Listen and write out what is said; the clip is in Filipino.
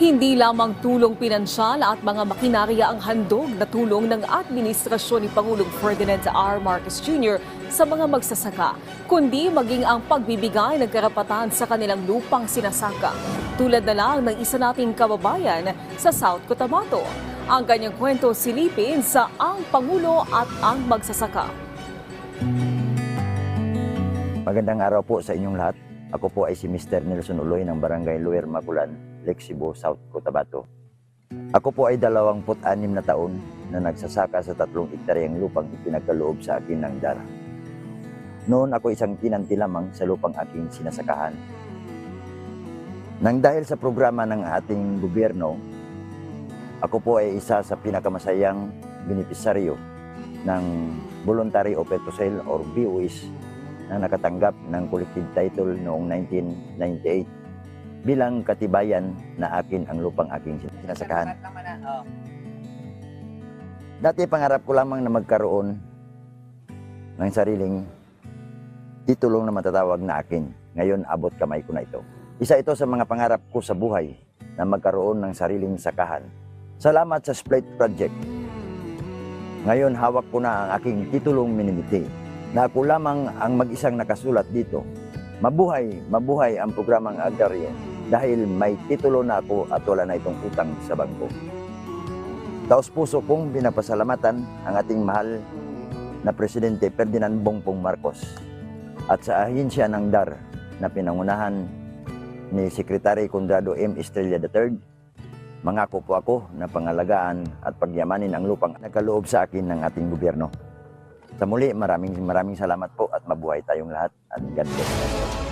Hindi lamang tulong pinansyal at mga makinarya ang handog na tulong ng administrasyon ni Pangulong Ferdinand R. Marcos Jr. sa mga magsasaka, kundi maging ang pagbibigay ng karapatan sa kanilang lupang sinasaka. Tulad na lang ng isa nating kababayan sa South Cotabato. Ang kanyang kwento silipin sa Ang Pangulo at Ang Magsasaka. Magandang araw po sa inyong lahat. Ako po ay si Mr. Nelson Uloy ng Barangay Luer Maculan, Lexibo, South Cotabato. Ako po ay 26 na taon na nagsasaka sa tatlong ektaryang lupang ipinagkaloob sa akin ng DAR. Noon ako isang tinanti lamang sa lupang aking sinasakahan. Nang dahil sa programa ng ating gobyerno, ako po ay isa sa pinakamasayang benepisaryo ng Voluntary Open to or VOS na nakatanggap ng collective title noong 1998 bilang katibayan na akin ang lupang aking sinasakahan. Dati pangarap ko lamang na magkaroon ng sariling titulong na matatawag na akin. Ngayon abot kamay ko na ito. Isa ito sa mga pangarap ko sa buhay na magkaroon ng sariling sakahan. Salamat sa Split Project. Ngayon hawak ko na ang aking titulong minimiti na ako lamang ang mag-isang nakasulat dito. Mabuhay, mabuhay ang programang agraryo dahil may titulo na ako at wala na itong utang sa bangko. Taos puso kong binapasalamatan ang ating mahal na Presidente Ferdinand Bongbong Marcos at sa ahensya ng DAR na pinangunahan ni Secretary Conrado M. Estrella III, mangako po ako na pangalagaan at pagyamanin ang lupang nagkaloob sa akin ng ating gobyerno. Sa muli, maraming maraming salamat po at mabuhay tayong lahat at God bless.